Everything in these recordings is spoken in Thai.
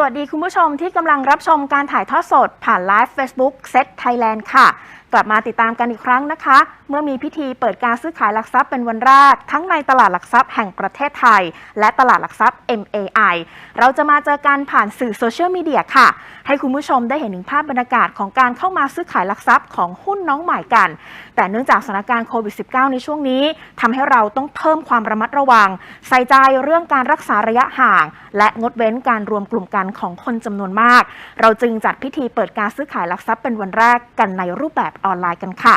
สวัสดีคุณผู้ชมที่กำลังรับชมการถ่ายทอดสดผ่านไลฟ์ Facebook Set Thailand ค่ะ กลับมาติดตามกันอีกครั้งนะคะ เมื่อมีพิธีเปิดการซื้อขายหลักทรัพย์เป็นวันแรก ทั้งในตลาดหลักทรัพย์แห่งประเทศไทย และตลาดหลักทรัพย์ MAI เราจะมาเจอกันผ่านสื่อโซเชียลมีเดียค่ะ ให้คุณผู้ชมได้เห็นถึงภาพบรรยากาศของการเข้ามาซื้อขายหลักทรัพย์ของหุ้นน้องใหม่กัน แต่เนื่องจากสถานการณ์โควิด -19 ในช่วงนี้ทำให้เราต้องเพิ่มความระมัดระวัง ใส่ใจเรื่องการรักษาระยะห่าง และงดเว้นการรวมกลุ่มกันของคนจำนวนมาก เราจึงจัดพิธีเปิดการซื้อขายหลักทรัพย์เป็นวันแรกกันในรูปแบบออนไลน์กันค่ะ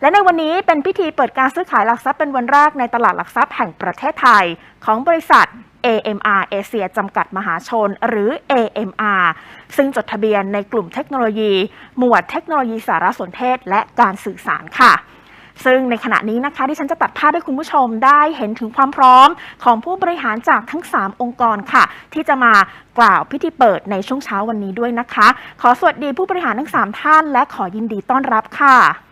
และในวันนี้เป็นพิธีเปิดการซื้อขายหลักทรัพย์เป็นวันแรกในตลาดหลักทรัพย์แห่งประเทศไทย ของบริษัท AMR เอเชียจำกัดมหาชน หรือ AMR ซึ่งจดทะเบียนในกลุ่มเทคโนโลยี หมวดเทคโนโลยีสารสนเทศ และการสื่อสารค่ะซึ่งในขณะนี้นะคะที่ฉันจะตัดภาพให้คุณผู้ชมได้เห็นถึงความพร้อมของผู้บริหารจากทั้ง 3 องค์กรค่ะ ที่จะมากล่าวพิธีเปิดในช่วงเช้าวันนี้ด้วยนะคะ ขอสวัสดีผู้บริหารทั้ง 3 ท่าน และขอยินดีต้อนรับค่ะ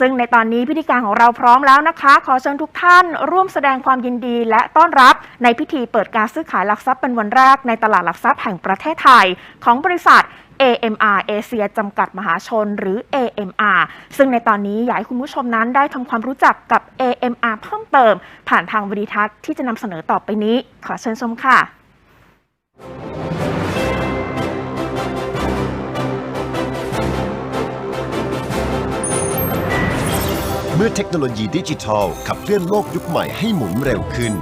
ซึ่งในตอนนี้พิธีการของเราพร้อมแล้วนะคะ ขอเชิญทุกท่านร่วมแสดงความยินดีและต้อนรับในพิธีเปิดการซื้อขายหลักทรัพย์เป็นวันแรกในตลาดหลักทรัพย์แห่งประเทศไทย ของบริษัท AMR เอเชียจำกัดมหาชนหรือ AMR ซึ่งในตอนนี้อยากให้คุณผู้ชมนั้นได้ทำความรู้จักกับ AMR เพิ่มเติม ผ่านทางวิดีทัศน์ที่จะนำเสนอต่อไปนี้ ขอเชิญชมค่ะ มื่อเทคโนโลยีดิจิทัล ขับเคลื่อนโลกยุคใหม่ให้หมุนเร็วขึ้น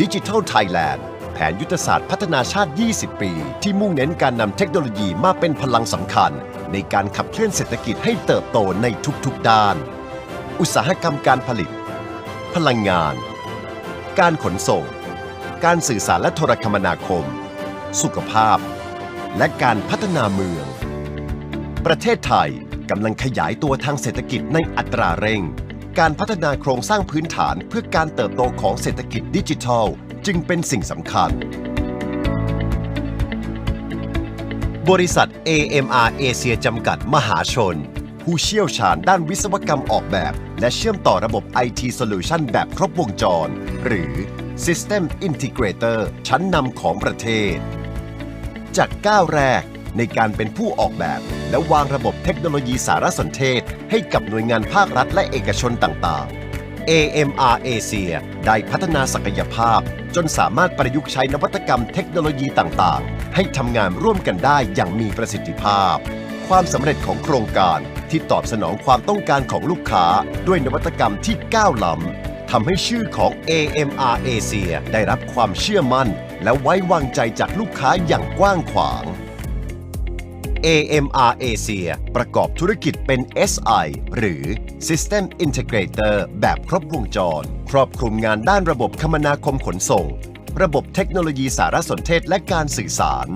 ดิจิทัลไทยแลนด์แผนยุทธศาสตร์พัฒนาชาติ 20 ปี ที่มุ่งเน้นการนำเทคโนโลยีมาเป็นพลังสำคัญ ในการขับเคลื่อนเศรษฐกิจให้เติบโตในทุกๆด้าน อุตสาหกรรมการผลิต พลังงาน การขนส่ง การสื่อสารและโทรคมนาคม สุขภาพ และการพัฒนาเมือง ประเทศไทย กำลังขยายตัวทางเศรษฐกิจในอัตราเร่ง การพัฒนาโครงสร้างพื้นฐานเพื่อการเติบโตของเศรษฐกิจดิจิทัล จึงเป็นสิ่งสำคัญ บริษัท AMR เอเชียจำกัดมหาชน ผู้เชี่ยวชาญด้านวิศวกรรมออกแบบ และเชื่อมต่อระบบ IT Solution แบบครบวงจร หรือ System Integrator ชั้นนำของประเทศ จากก้าวแรก ในการเป็นผู้ออกแบบ และวางระบบเทคโนโลยีสารสนเทศ ให้กับหน่วยงานภาครัฐและเอกชนต่างๆ AMR Asia ได้พัฒนาศักยภาพ จนสามารถประยุกต์ใช้นวัตกรรมเทคโนโลยีต่างๆ ให้ทำงานร่วมกันได้อย่างมีประสิทธิภาพ ความสำเร็จของโครงการที่ตอบสนองความต้องการของลูกค้า ด้วยนวัตกรรมที่ก้าวล้ำทำให้ชื่อของ AMR Asia ได้รับความเชื่อมั่น และไว้วางใจจากลูกค้าอย่างกว้างขวาง AMR Asia ประกอบธุรกิจเป็น SI หรือ System Integrator แบบครบวงจร ครอบคลุมงานด้านระบบคมนาคมขนส่ง ระบบเทคโนโลยีสารสนเทศและการสื่อสาร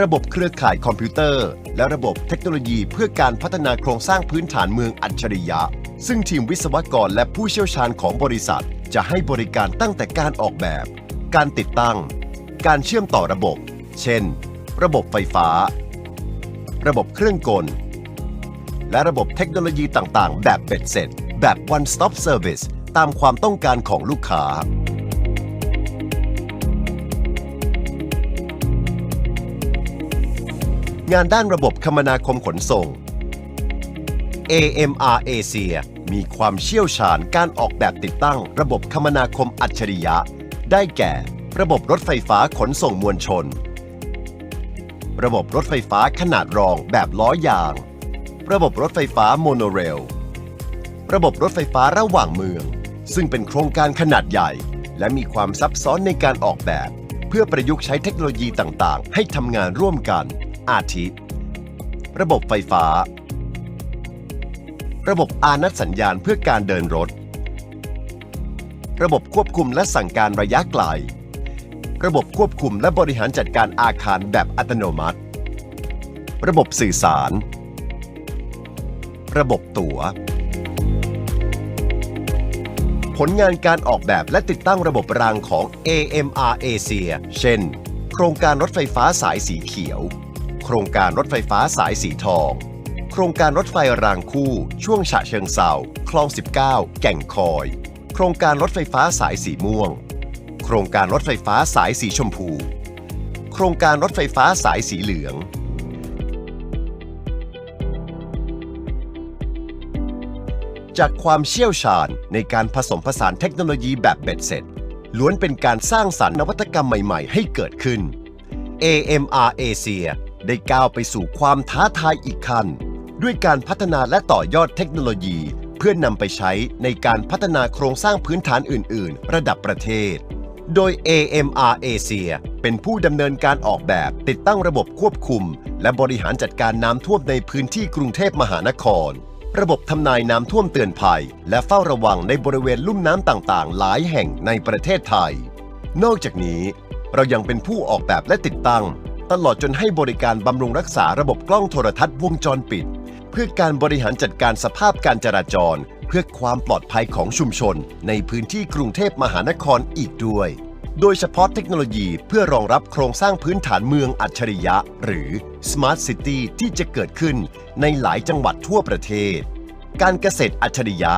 ระบบเครือข่ายคอมพิวเตอร์ และระบบเทคโนโลยีเพื่อการพัฒนาโครงสร้างพื้นฐานเมืองอัจฉริยะ ซึ่งทีมวิศวกรและผู้เชี่ยวชาญของบริษัท จะให้บริการตั้งแต่การออกแบบ การติดตั้ง การเชื่อมต่อระบบ เช่น ระบบไฟฟ้า ระบบเครื่องกล และระบบเทคโนโลยีต่างๆ แบบเบ็ดเสร็จ แบบ one stop service ตามความต้องการของลูกค้า งานด้านระบบคมนาคมขนส่ง AMR Asia มีความเชี่ยวชาญการออกแบบติดตั้ง ระบบคมนาคมอัจฉริยะ ได้แก่ ระบบรถไฟฟ้าขนส่งมวลชน ระบบรถไฟฟ้าขนาดรองแบบล้อยาง ระบบรถไฟฟ้าโมโนเรล ระบบรถไฟฟ้าระหว่างเมือง ซึ่งเป็นโครงการขนาดใหญ่ และมีความซับซ้อนในการออกแบบ เพื่อประยุกต์ใช้เทคโนโลยีต่างๆ ให้ทำงานร่วมกัน อาทิ ระบบไฟฟ้า ระบบอานัดสัญญาณเพื่อการเดินรถ ระบบควบคุมและสั่งการระยะไกล ระบบควบคุมและบริหารจัดการอาคารแบบอัตโนมัติ ระบบสื่อสาร ระบบตัว๋ว ผลงานการออกแบบและติดตั้งระบบรางของ AMR Asia เช่น โครงการรถไฟฟ้าสายสีเขียว โครงการรถไฟฟ้าสายสีทอง โครงการรถไฟรางคู่ ช่วงฉะเชิงเซาคลอง 19 แก่งคอย โครงการรถไฟฟ้าสายสีม่วง ครงการรถไฟฟ้าสายสีชมพู โครงการรถไฟฟ้าสายสีเหลือง จากความเชี่ยวชาญในการผสมผสานเทคโนโลยีแบบเบ็ดเสร็จ ล้วนเป็นการสร้างสรรค์นวัตกรรมใหม่ๆ ให้เกิดขึ้น AMR Asia ได้ก้าวไปสู่ความท้าทายอีกขั้น ด้วยการพัฒนาและต่อยอดเทคโนโลยีเพื่อนนำไปใช้ในการพัฒนาโครงสร้างพื้นฐานอื่น ๆ ระดับประเทศ โดย AMR Asia เป็นผู้ดำเนินการออกแบบ ติดตั้งระบบควบคุม และบริหารจัดการน้ำท่วมในพื้นที่กรุงเทพมหานคร ระบบทำนายน้ำท่วมเตือนภัย และเฝ้าระวังในบริเวณลุ่มน้ำต่างๆ หลายแห่งในประเทศไทย นอกจากนี้ เรายังเป็นผู้ออกแบบและติดตั้ง ตลอดจนให้บริการบำรุงรักษาระบบกล้องโทรทัศน์วงจรปิด เพื่อการบริหารจัดการสภาพการจราจร เพื่อความปลอดภัยของชุมชนในพื้นที่กรุงเทพมหานครอีกด้วย โดยเฉพาะเทคโนโลยีเพื่อรองรับโครงสร้างพื้นฐานเมืองอัจฉริยะ หรือ Smart City ที่จะเกิดขึ้นในหลายจังหวัดทั่วประเทศ การเกษตรอัจฉริยะ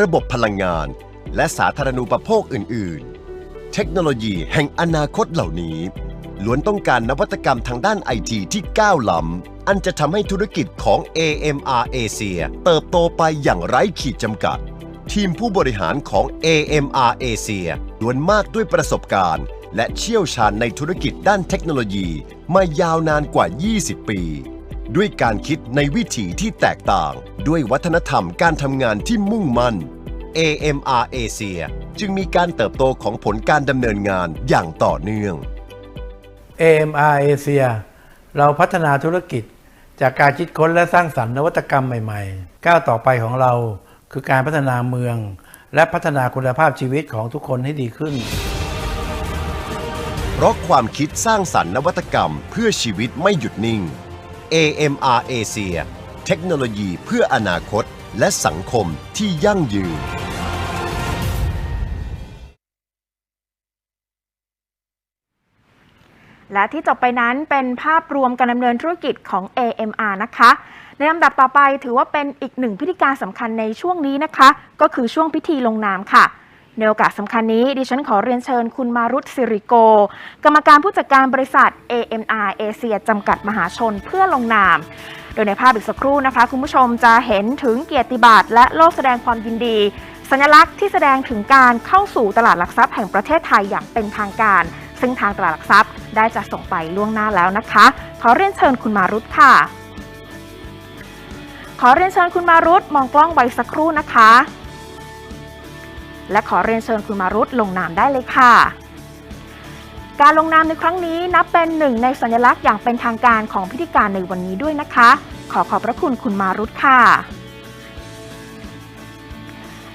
ระบบพลังงาน และสาธารณูปโภคอื่น ๆ เทคโนโลยีแห่งอนาคตเหล่านี้ล้วนต้องการนวัตกรรมทางด้านไอทีที่ก้าวล้ำ อันจะทำให้ธุรกิจของ AMR Asia เติบโตไปอย่างไร้ขีดจำกัด ทีมผู้บริหารของ AMR Asia ล้วนมากด้วยประสบการณ์ และเชี่ยวชาญในธุรกิจด้านเทคโนโลยีมายาวนานกว่า 20 ปี ด้วยการคิดในวิถีที่แตกต่าง ด้วยวัฒนธรรมการทำงานที่มุ่งมั่น AMR Asia จึงมีการเติบโตของผลการดำเนินงานอย่างต่อเนื่อง AMR Asia เราพัฒนาธุรกิจ จากการคิดค้นและสร้างสรรค์นวัตกรรมใหม่ๆ ก้าวต่อไปของเราคือการพัฒนาเมือง และพัฒนาคุณภาพชีวิตของทุกคนให้ดีขึ้น เพราะความคิดสร้างสรรค์นวัตกรรมเพื่อชีวิตไม่หยุดนิ่ง AMR Asia เทคโนโลยีเพื่ออนาคต และสังคมที่ยั่งยืน และที่จบไปนั้นเป็นภาพรวมการดำเนินธุรกิจของ AMR นะคะ ในลำดับต่อไปถือว่าเป็นอีกหนึ่งพิธีการสำคัญในช่วงนี้นะคะ ก็คือช่วงพิธีลงนามค่ะในโอกาสสำคัญนี้ดิฉันขอเรียนเชิญคุณมารุตสิริโก กรรมการผู้จัดการบริษัท AMR เอเชียจำกัดมหาชนเพื่อลงนาม โดยในภาพอีกสักครู่นะคะ คุณผู้ชมจะเห็นถึงเกียรติบัตรและโล่แสดงความยินดี สัญลักษณ์ที่แสดงถึงการเข้าสู่ตลาดหลักทรัพย์แห่งประเทศไทยอย่างเป็นทางการ ซึ่งทางตลาดหลักทรัพย์ได้จะส่งไปล่วงหน้าแล้วนะคะ ขอเรียนเชิญคุณมารุตค่ะ ขอเรียนเชิญคุณมารุตมองกล้องไว้สักครู่นะคะ และขอเรียนเชิญคุณมารุตลงนามได้เลยค่ะการลงนามในครั้งนี้นับเป็นหนึ่งในสัญลักษณ์อย่างเป็นทางการของพิธีการในวันนี้ด้วยนะคะ ขอขอบพระคุณคุณมารุตค่ะ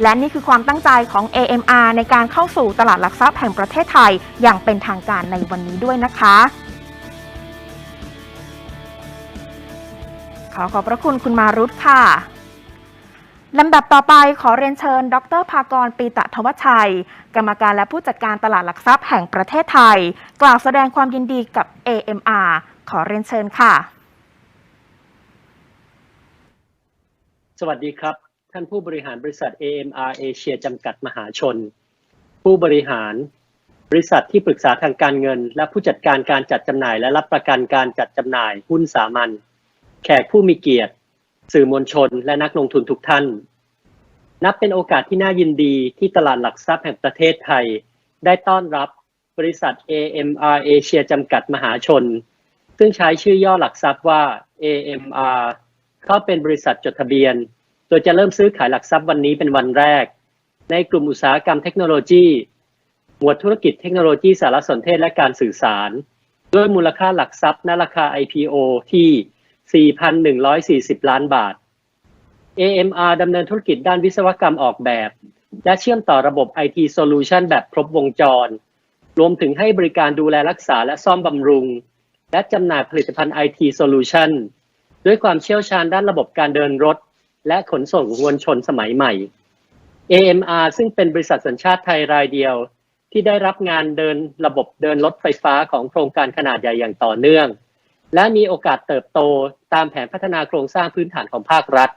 และนี่คือความตั้งใจของ AMR ในการเข้าสู่ตลาดหลักทรัพย์แห่งประเทศไทย อย่างเป็นทางการในวันนี้ด้วยนะคะ ขอขอบพระคุณคุณมารุตค่ะลำดับต่อไปขอเรียนเชิญ ดรภากรปีตะทวชัย กรรมการและผู้จัดการตลาดหลักทรัพย์แห่งประเทศไทย กล่าวแสดงความยินดีกับ AMR ขอเรียนเชิญค่ะ สวัสดีครับ ท่านผู้บริหารบริษัท AMR Asia จำกัดมหาชน ผู้บริหารบริษัทที่ปรึกษาทางการเงิน และผู้จัดการการจัดจำหน่ายและรับประกันการจัดจำหน่ายหุ้นสามัญแขกผู้มีเกียรติ สื่อมวลชน และนักลงทุนทุกท่าน นับเป็นโอกาสที่น่ายินดีที่ตลาดหลักทรัพย์แห่งประเทศไทย ได้ต้อนรับบริษัท AMR Asia จำกัดมหาชน ซึ่งใช้ชื่อย่อหลักทรัพย์ว่า AMR เข้าเป็นบริษัทจดทะเบียน ดยจะเริ่มซื้อขายหลักทรัพย์วันนี้เป็นวันแรก ในกลุ่มอุตสาหกรรมเทคโนโลยี หมวดธุรกิจเทคโนโลยีสารสนเทศและการสื่อสาร ด้วยมูลค่าหลักทรัพย์ณราคา IPO ที่ 4,140 ล้านบาท AMR ดำเนินธุรกิจด้านวิศวกรรมออกแบบ และเชื่อมต่อระบบ IT Solution แบบครบวงจร รวมถึงให้บริการดูแลรักษาและซ่อมบำรุง และจำหน่ายผลิตภัณฑ์ IT Solution ด้วยความเชี่ยวชาญด้านระบบการเดินรถ และขนส่งมวลชนสมัยใหม่ AMR ซึ่งเป็นบริษัทสัญชาติไทยรายเดียว ที่ได้รับงานเดินระบบเดินรถไฟฟ้าของโครงการขนาดใหญ่อย่างต่อเนื่อง และมีโอกาสเติบโตตามแผนพัฒนาโครงสร้างพื้นฐานของภาครัฐ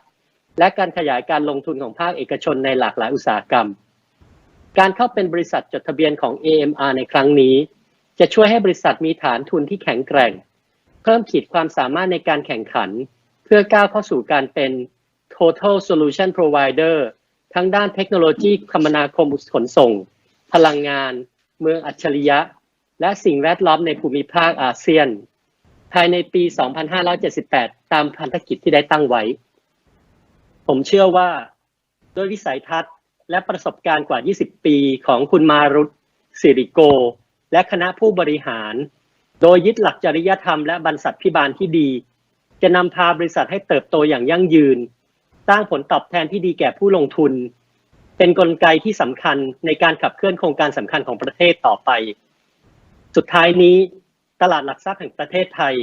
และการขยายการลงทุนของภาคเอกชนในหลากหลายอุตสาหกรรม การเข้าเป็นบริษัทจดทะเบียนของ AMR ในครั้งนี้ จะช่วยให้บริษัทมีฐานทุนที่แข็งแกร่ง เพิ่มขีดความสามารถในการแข่งขัน เพื่อก้าวเข้าสู่การเป็น total solution provider ทั้งด้านเทคโนโลยีคมนาคมขนส่ง พลังงาน เมืองอัจฉริยะ และสิ่งแวดล้อมในภูมิภาคอาเซียน ภายในปี 2578 ตามพันธกิจที่ได้ตั้งไว้ ผมเชื่อว่าด้วยวิสัยทัศน์และประสบการณ์กว่า 20 ปีของคุณมารุตสิริโก และคณะผู้บริหาร โดยยึดหลักจริยธรรมและบรรษัทพิบาลที่ดี จะนำพาบริษัทให้เติบโตอย่างยั่งยืน สร้างผลตอบแทนที่ดีแก่ผู้ลงทุน เป็นกลไกที่สำคัญในการขับเคลื่อนโครงการสำคัญของประเทศต่อไป สุดท้ายนี้ ตลาดหลักทรัพย์แห่งประเทศไทย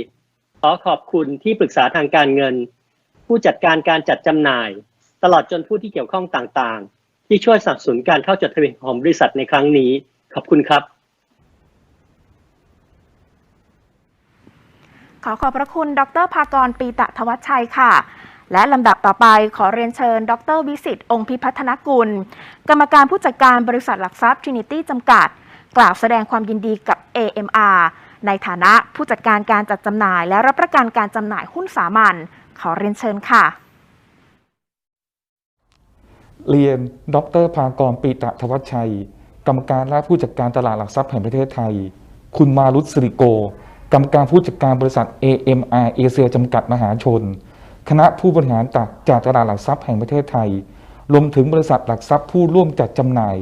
ขอขอบคุณที่ปรึกษาทางการเงิน ผู้จัดการการจัดจำหน่าย ตลอดจนผู้ที่เกี่ยวข้องต่างๆ ที่ช่วยสนับสนุนการเข้าจดทะเบียนของบริษัทในครั้งนี้ ขอบคุณครับขอขอบพระคุณ ดรภากร ปีตะทวัชชัย ค่ะ และลำดับต่อไปขอเรียนเชิญ ดรวิสิตองค์พิพัฒนกุล กรรมการผู้จัดการบริษัทหลักทรัพย์ Trinity จำกัด กล่าวแสดงความยินดีกับ AMR ในฐานะผู้จัดการการจัดจำหน่าย และรับประกันการจำหน่ายหุ้นสามัญขอเรียนเชิญค่ะ เรียน ดรภากรปีตะทวัชชัย กรรมการและผู้จัดการตลาดหลักทรัพย์แห่งประเทศไทย คุณมารุตสิริโก กรรมการผู้จัดการบริษัท AMR เอเชียจำกัดมหาชน คณะผู้บริหารจากตลาดหลักทรัพย์แห่งประเทศไทย รวมถึงบริษัทหลักทรัพย์ผู้ร่วมจัดจำหน่าย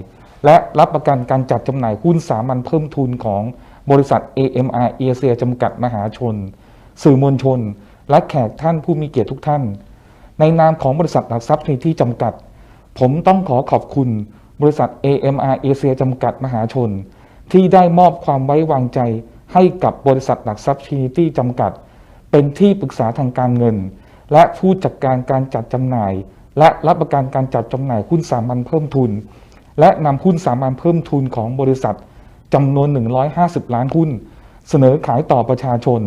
และรับประกันการจัดจำหน่ายหุ้นสามัญเพิ่มทุนของบริษัท AMR เอเชียจำกัดมหาชน สื่อมวลชน และแขกท่านผู้มีเกียรติทุกท่าน ในนามของบริษัทหลักทรัพย์ที่จำกัด ผมต้องขอขอบคุณ บริษัท AMR เอเชียจำกัดมหาชน ที่ได้มอบความไว้วางใจให้กับบริษัทหลักทรัพย์ Trinity จำกัด เป็นที่ปรึกษาทางการเงิน และผู้จัดการการจัดจำหน่าย และรับประกันการจัดจำหน่ายหุ้นสามัญเพิ่มทุน และนำหุ้นสามัญเพิ่มทุนของบริษัทจำนวน 150 ล้านหุ้น เสนอขายต่อประชาชน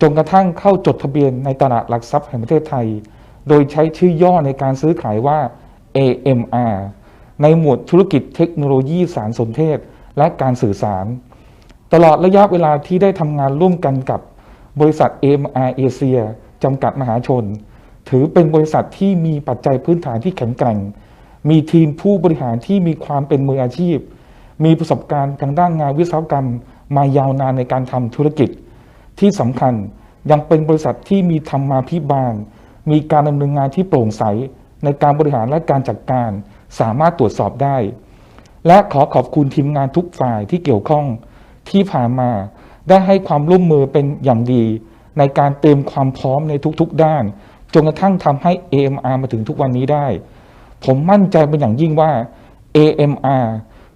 จนกระทั่งเข้าจดทะเบียนในตลาดหลักทรัพย์แห่งประเทศไทย โดยใช้ชื่อย่อในการซื้อขายว่า AMR ในหมวดธุรกิจเทคโนโลยีสารสนเทศ และการสื่อสาร ตลอดระยะเวลาที่ได้ทำงานร่วมกันกับบริษัท AMR เอเชีย จำกัดมหาชน ถือเป็นบริษัทที่มีปัจจัยพื้นฐานที่แข็งแกร่ง มีทีมผู้บริหารที่มีความเป็นมืออาชีพ มีประสบการณ์ทางด้านงานวิศวกรรม มายาวนานในการทำธุรกิจ ที่สำคัญยังเป็นบริษัทที่มีธรรมาภิบาล มีการดำเนินงานที่โปร่งใส ในการบริหารและการจัดการ สามารถตรวจสอบได้ และขอขอบคุณทีมงานทุกฝ่ายที่เกี่ยวข้องที่ผ่านมาได้ให้ความร่วมมือเป็นอย่างดี ในการเตรียมความพร้อมในทุกๆ ด้าน จนกระทั่งทำให้ AMR มาถึงทุกวันนี้ได้ ผมมั่นใจเป็นอย่างยิ่งว่า AMR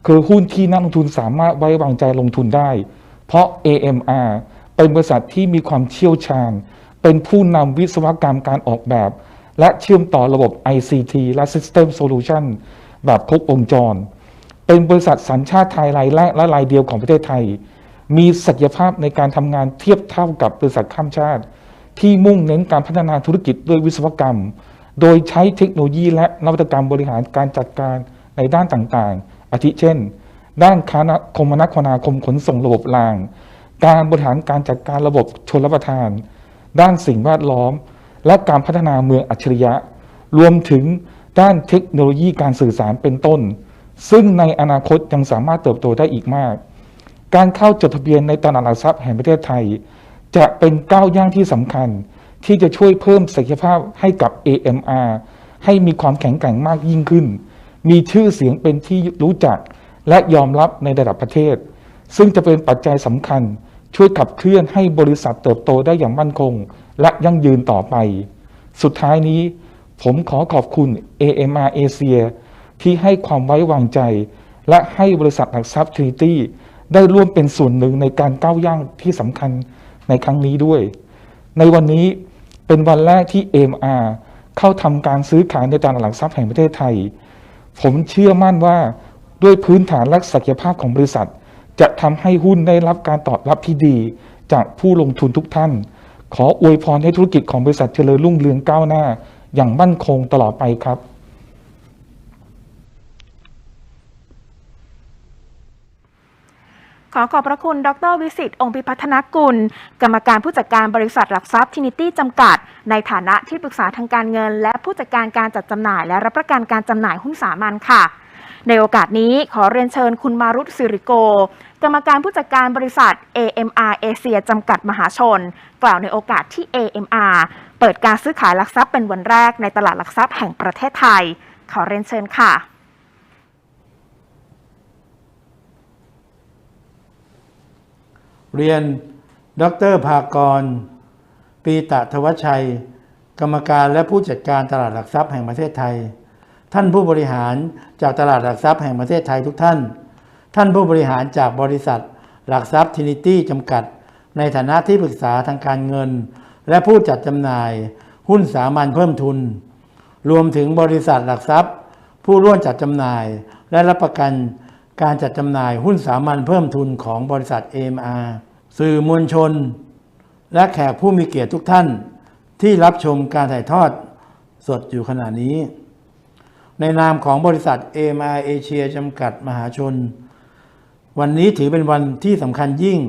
คือหุ้นที่นักลงทุนสามารถไว้วางใจลงทุนได้ เพราะ AMR เป็นบริษัทที่มีความเชี่ยวชาญ เป็นผู้นำวิศวกรรมการออกแบบ และเชื่อมต่อระบบ ICT และ System Solution แบบครบวงจร เป็นบริษัทสัญชาติไทยรายแรกและรายเดียวของประเทศไทย มีศักยภาพในการทำงานเทียบเท่ากับบริษัทข้ามชาติ ที่มุ่งเน้นการพัฒนาธุรกิจด้วยวิศวกรรม โดยใช้เทคโนโลยีและนวัตกรรมบริหารการจัดการในด้านต่างๆ อาทิเช่น ด้านคณะคมนาคมนาคมขนส่งระบบราง การบริหารการจัดการระบบชนรับประทาน ด้านสิ่งแวดล้อม และการพัฒนาเมืองอัจฉริยะ รวมถึงด้านเทคโนโลยีการสื่อสารเป็นต้น ซึ่งในอนาคตยังสามารถเติบโตได้อีกมาก การเข้าจดทะเบียนในตลาดหลักทรัพย์แห่งประเทศไทย จะเป็นก้าวย่างที่สำคัญ ที่จะช่วยเพิ่มศักยภาพให้กับ AMR ให้มีความแข็งแกร่งมากยิ่งขึ้น มีชื่อเสียงเป็นที่รู้จักและยอมรับในระดับประเทศ ซึ่งจะเป็นปัจจัยสำคัญ ช่วยขับเคลื่อนให้บริษัทเติบโตได้อย่างมั่นคง และยั่งยืนต่อไป สุดท้ายนี้ ผมขอขอบคุณ AMR Asia ที่ให้ความไว้วางใจ และให้บริษัทหลักทรัพย์ Trinity ได้ร่วมเป็นส่วนหนึ่งในการก้าวย่างที่สำคัญในครั้งนี้ด้วย ในวันนี้เป็นวันแรกที่ MR เข้าทำการซื้อขายในตลาดหลักทรัพย์แห่งประเทศไทย ผมเชื่อมั่นว่าด้วยพื้นฐานและศักยภาพของบริษัท จะทำให้หุ้นได้รับการตอบรับที่ดี จากผู้ลงทุนทุกท่าน ขออวยพรให้ธุรกิจของบริษัทเจริญรุ่งเรืองก้าวหน้า อย่างมั่นคงตลอดไปครับ ข อขอบพระคุณ ดรวิสิต องค์พิพัฒนกุล กรรมการผู้จัดการบริษัทหลักทรัพย์ทินิตี้จำกัด ในฐานะที่ปรึกษาทางการเงิน และผู้จัดการการจัดจำหน่าย และรับประกันการจำหน่ายหุ้นสามัญค่ะ ในโอกาสนี้ขอเรียนเชิญคุณมารุตสิริโก กรรมการผู้จัดการบริษัท AMR เอเชียจำกัดมหาชน กล่าวในโอกาสที่ AMR เปิดการซื้อขายหลักทรัพย์เป็นวันแรกในตลาดหลักทรัพย์แห่งประเทศไทย ขอเรียนเชิญค่ะ เรียน ดรภากร ปีตะทวชชัย กรรมการและผู้จัดการตลาดหลักทรัพย์แห่งประเทศไทย ท่านผู้บริหารจากตลาดหลักทรัพย์แห่งประเทศไทยทุกท่าน ท่านผู้บริหารจากบริษัท หลักทรัพย์ทินิตี้จำกัด ในฐานะที่ปรึกษาทางการเงิน และผู้จัดจำหน่าย หุ้นสามัญเพิ่มทุน รวมถึงบริษัทหลักทรัพย์ ผู้ร่วมจัดจำหน่ายและรับประกันการจัดจำหน่ายหุ้นสามัญเพิ่มทุนของบริษัท AMR สื่อมวลชน และแขกผู้มีเกียรติทุกท่านที่รับชมการถ่ายทอดสดอยู่ขณะนี้ ในนามของบริษัท AMR เอเชียจำกัดมหาชน วันนี้ถือเป็นวันที่สำคัญยิ่ง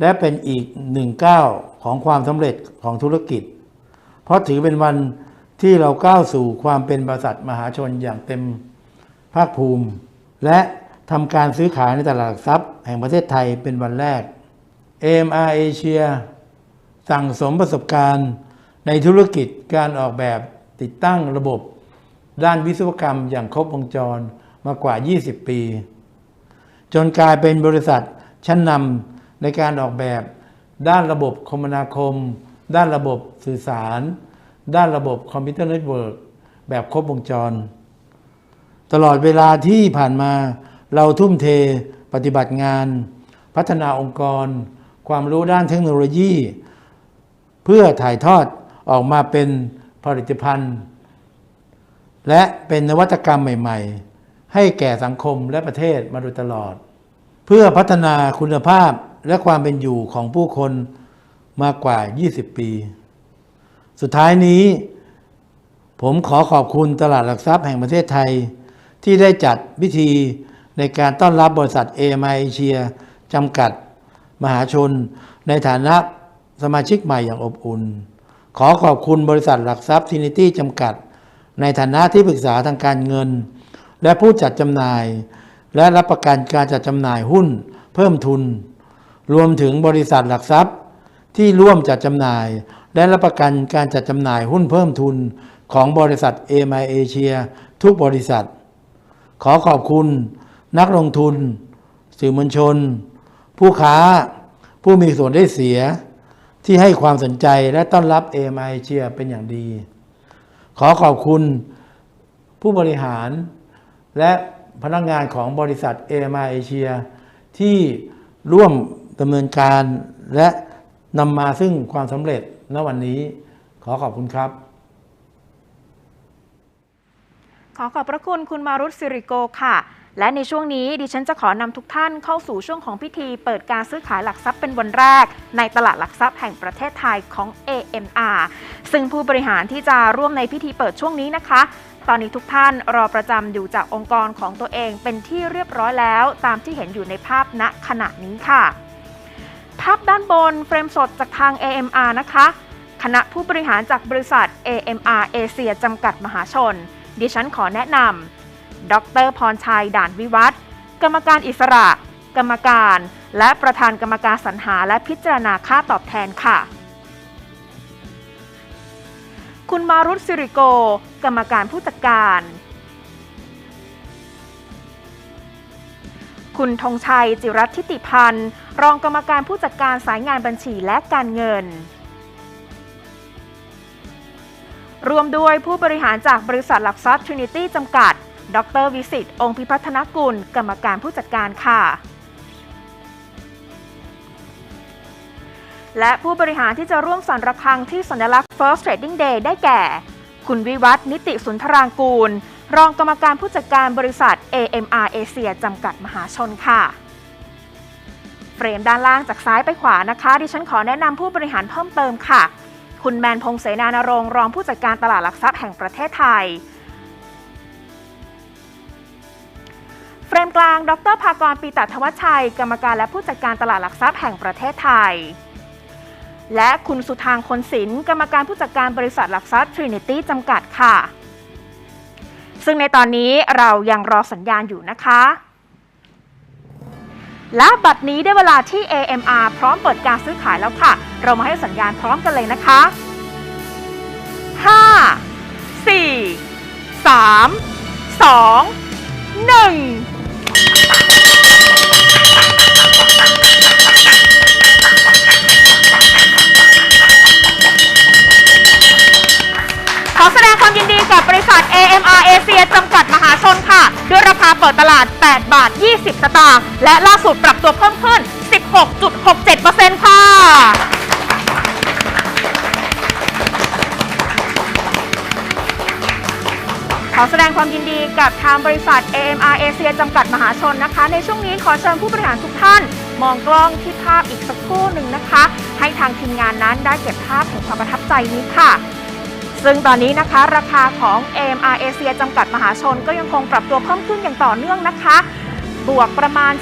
และเป็นอีกหนึ่งก้าวของความสำเร็จของธุรกิจ เพราะถือเป็นวันที่เราก้าวสู่ความเป็นบริษัทมหาชนอย่างเต็มภาคภูมิ และทำการซื้อขายในตลาดหลักทรัพย์ แห่งประเทศไทยเป็นวันแรก AMR Asia สั่งสมประสบการณ์ในธุรกิจการออกแบบติดตั้งระบบ ด้านวิศวกรรมอย่างครบวงจรมากว่า 20 ปี จนกลายเป็นบริษัทชั้นนำในการออกแบบ ด้านระบบคมนาคม ด้านระบบสื่อสาร ด้านระบบคอมพิวเตอร์เน็ตเวิร์กแบบครบวงจร ตลอดเวลาที่ผ่านมาเราทุ่มเทปฏิบัติงาน พัฒนาองค์กร ความรู้ด้านเทคโนโลยี เพื่อถ่ายทอดออกมาเป็นผลิตภัณฑ์ และเป็นนวัตกรรมใหม่ ๆ ให้แก่สังคมและประเทศมาโดยตลอด เพื่อพัฒนาคุณภาพและความเป็นอยู่ของผู้คนมากกว่า 20 ปี สุดท้ายนี้ ผมขอขอบคุณตลาดหลักทรัพย์แห่งประเทศไทย ที่ได้จัดพิธีในการต้อนรับบริษัท AMI เอเชียจำกัด มหาชน ในฐานะสมาชิกใหม่อย่างอบอุ่น ขอขอบคุณบริษัทหลักทรัพย์ทินิตี้จำกัด ในฐานะที่ปรึกษาทางการเงิน และผู้จัดจำหน่าย และรับประกันการจัดจำหน่ายหุ้นเพิ่มทุน รวมถึงบริษัทหลักทรัพย์ที่ร่วมจัดจำหน่าย และรับประกันการจัดจำหน่ายหุ้นเพิ่มทุนของบริษัท AMI เอเชียทุกบริษัท ขอขอบคุณนักลงทุน สื่อมวลชน ผู้ค้าผู้มีส่วนได้เสียที่ให้ความสนใจและต้อนรับ AMI เอเชียเป็นอย่างดี ขอขอบคุณผู้บริหาร และพนักงานของบริษัท AMI เอเชียที่ร่วมดำเนินการและนำมาซึ่งความสำเร็จณวันนี้ ขอขอบคุณครับ ขอขอบพระคุณคุณมารุตสิริโกค่ะ และในช่วงนี้ดิฉันจะขอนำทุกท่านเข้าสู่ช่วงของพิธี เปิดการซื้อขายหลักทรัพย์เป็นวันแรก ในตลาดหลักทรัพย์แห่งประเทศไทยของ AMR ซึ่งผู้บริหารที่จะร่วมในพิธีเปิดช่วงนี้นะคะ ตอนนี้ทุกท่านรอประจำอยู่จากองค์กรของตัวเองเป็นที่เรียบร้อยแล้ว ตามที่เห็นอยู่ในภาพณขณะนี้ค่ะ ภาพด้านบนเฟรมสดจากทาง AMR นะคะ คณะผู้บริหารจากบริษัท AMR เอเชียจำกัดมหาชน ดิฉันขอแนะนำ ดรพรชัย ด่านวิวัฒกรรมการอิสระ กรรมการ และประธานกรรมการสรรหาและพิจารณาค่าตอบแทนค่ะ คุณมารุตสิริโก กรรมการผู้จัดการ คุณธงชัย จิรัตทิติพันธ์ รองกรรมการผู้จัดการสายงานบัญชีและการเงินรวมด้วยผู้บริหารจากบริษัทหลักทรัพย์ Trinity จำกัด ดรวิสิตองค์พิพัฒนกุล กรรมการผู้จัดการค่ะ และผู้บริหารที่จะร่วมสันระฆังที่สัญลักษณ์ First Trading Day ได้แก่ คุณวิวัฒนิติสุนทรางกูล รองกรรมการผู้จัดการบริษัท AMR เอเชียจำกัดมหาชนค่ะเฟรมด้านล่างจากซ้ายไปขวานะคะ ดิฉันขอแนะนำผู้บริหารเพิ่มเติมค่ะ คุณแมนพงษ์เสนานรงค์รองผู้จัดการตลาดหลักทรัพย์แห่งประเทศไทย รมกลาง ดรภากรปีตัทวัชชัย กรรมการและผู้จัดการตลาดหลักทรัพย์แห่งประเทศไทย และคุณสุทางคนศิลป์กรรมการผู้จัดการบริษัทหลักทรัพย์ Trinity จำกัดค่ะ ซึ่งในตอนนี้เรายังรอสัญญาณอยู่นะคะ และบัดนี้ได้เวลาที่ AMR พร้อมเปิดการซื้อขายแล้วค่ะ เรามาให้สัญญาณพร้อมกันเลยนะคะ 5 4 3 2 1 แสดงความยินดีกับบริษัท AMR เอเชียจำกัดมหาชนค่ะ ด้วยราคาเปิดตลาด 8 บาท 20 สตางค์ และล่าสุดปรับตัวเพิ่มขึ้น 16.67%ค่ะ ขอแสดงความยินดีกับทางบริษัท AMR เอเชียจำกัดมหาชนนะคะ ในช่วงนี้ขอเชิญผู้บริหารทุกท่านมองกล้องที่ภาพอีกสักครู่หนึ่งนะคะ ให้ทางทีมงานนั้นได้เก็บภาพแห่งความประทับใจนี้ค่ะ ซึ่งตอนนี้นะคะราคาของ AMR เอเชียจำกัดมหาชนก็ยังคงปรับตัวเพิ่มขึ้นอย่างต่อเนื่องนะคะ บวกประมาณ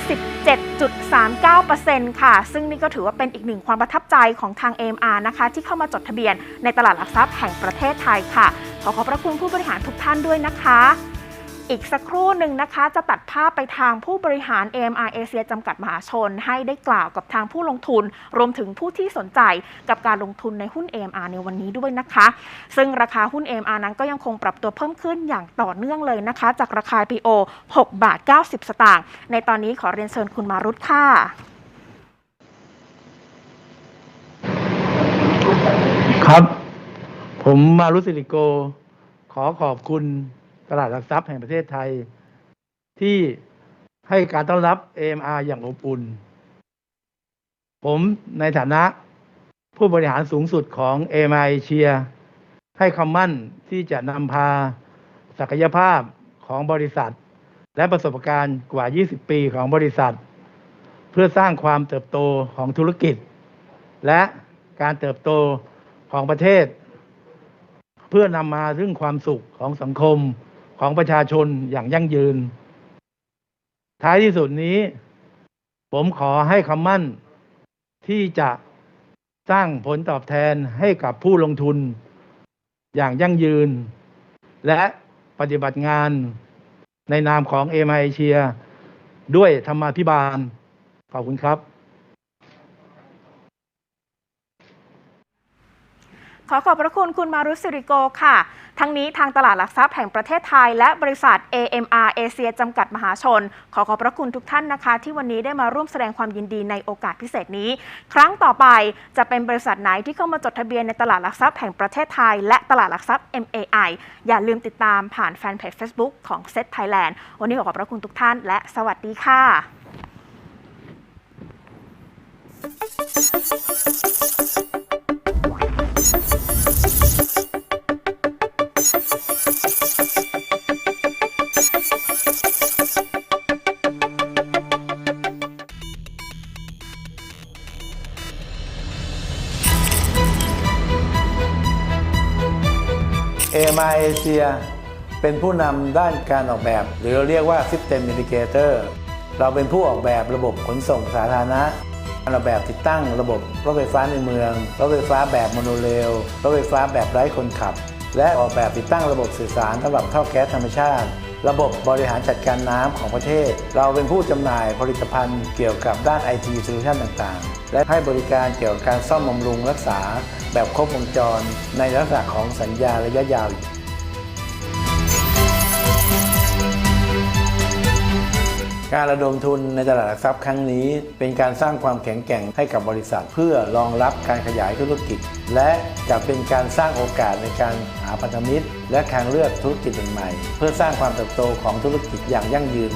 17.39%ค่ะ ซึ่งนี่ก็ถือว่าเป็นอีกหนึ่งความประทับใจของทาง AMR นะคะ ที่เข้ามาจดทะเบียนในตลาดหลักทรัพย์แห่งประเทศไทยค่ะ ขอขอบพระคุณผู้บริหารทุกท่านด้วยนะคะ อีกสักครู่หนึ่งนะคะ จะตัดภาพไปทางผู้บริหาร AMR เอเชียจำกัดมหาชน ให้ได้กล่าวกับทางผู้ลงทุน รวมถึงผู้ที่สนใจกับการลงทุนในหุ้น AMR ในวันนี้ด้วยนะคะ ซึ่งราคาหุ้น AMR นั้นก็ยังคงปรับตัวเพิ่มขึ้นอย่างต่อเนื่องเลยนะคะ จากราคา IPO 6 บาท 90 สตางค์ในตอนนี้ขอเรียนเชิญคุณมารุตค่ะครับ ผมมารุสิริโก ขอขอบคุณ ตลาดหลักทรัพย์แห่งประเทศไทย ที่ให้การต้อนรับ AMR อย่างอบอุ่น ผมในฐานะผู้บริหารสูงสุดของ AMR เอเชีย ให้คำมั่นที่จะนำพาศักยภาพของบริษัท และประสบการณ์กว่า 20 ปีของบริษัท เพื่อสร้างความเติบโตของธุรกิจ และการเติบโตของประเทศ เพื่อนำมาซึ่งความสุขของสังคม ของประชาชนอย่างยั่งยืน ท้ายที่สุดนี้ ผมขอให้คำมั่นที่จะสร้างผลตอบแทนให้กับผู้ลงทุน อย่างยั่งยืน และปฏิบัติงานในนามของเอมไอเชียด้วยธรรมาภิบาล ขอบคุณครับ ขอขอบพระคุณคุณมารุสิริโกค่ะ ทั้งนี้ทางตลาดหลักทรัพย์แห่งประเทศไทย และบริษัท AMR เอเชียจำกัดมหาชน ขอขอบพระคุณทุกท่านนะคะ ที่วันนี้ได้มาร่วมแสดงความยินดีในโอกาสพิเศษนี้ ครั้งต่อไปจะเป็นบริษัทไหนที่เข้ามาจดทะเบียนในตลาดหลักทรัพย์แห่งประเทศไทย และตลาดหลักทรัพย์ MAI อย่าลืมติดตามผ่านแฟนเพจ Facebook ของ Set Thailand วันนี้ขอขอบพระคุณทุกท่าน และสวัสดีค่ะ มาเอเชีย เป็นผู้นำด้านการออกแบบ หรือเราเรียกว่า System Indicator เราเป็นผู้ออกแบบระบบขนส่งสาธารณะการออกแบบติดตั้งระบบรถไฟฟ้าในเมือง รถไฟฟ้าแบบโมโนเรล รถไฟฟ้าแบบไร้คนขับ และออกแบบติดตั้งระบบสื่อสารสำหรับท่อแก๊สธรรมชาติ ระบบบริหารจัดการน้ำของประเทศ เราเป็นผู้จำหน่ายผลิตภัณฑ์เกี่ยวกับด้าน IT Solution ต่างๆ และให้บริการเกี่ยวกับการซ่อมบำรุงรักษา แบบครบวงจร ในลักษณะของสัญญาระยะยาวการระดมทุนในตลาดหลักทรัพย์ครั้งนี้ เป็นการสร้างความแข็งแกร่งให้กับบริษัท เพื่อรองรับการขยายธุรกิจ และจะเป็นการสร้างโอกาสในการหาพันธมิตร และทางเลือกธุรกิจใหม่ เพื่อสร้างความเติบโตของธุรกิจอย่างยั่งยืน